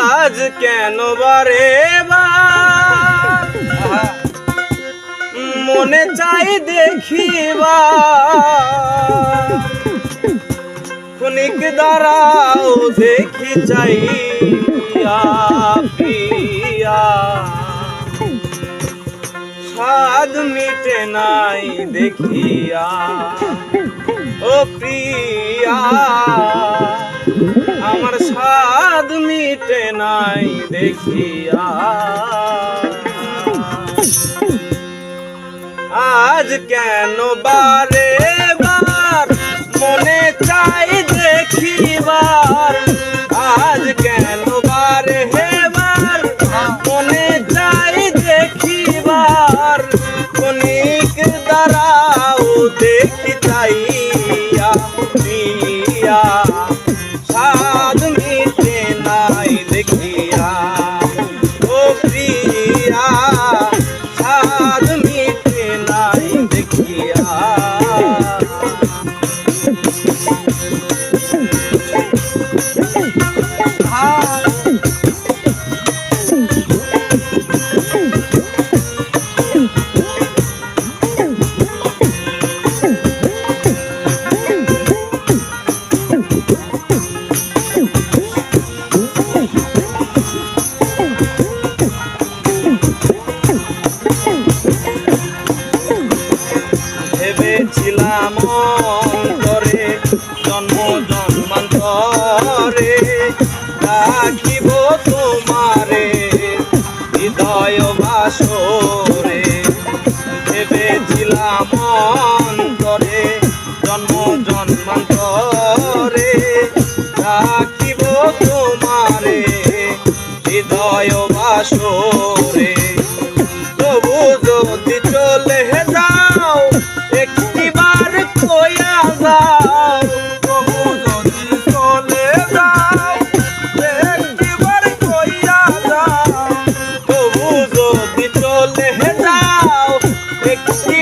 আজ কেন বারে মনে চাই দেখিবা। খুনিক দাঁড়াও দেখি চাই পিয়া স্বাদ মিটে নাই দেখিয়া। দেখিয়া আজ কেন বারে না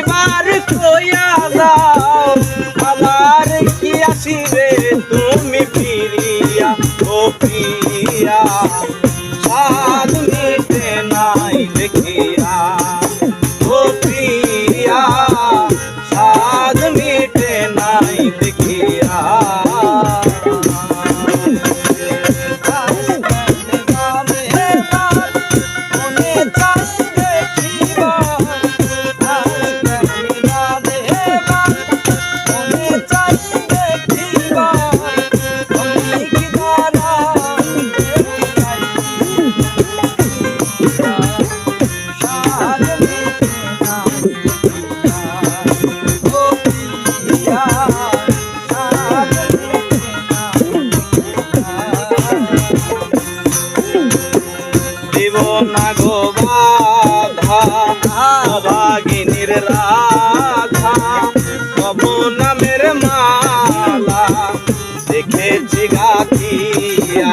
পরিবার খোয়া দেখেছি গাতিয়া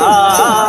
দয়া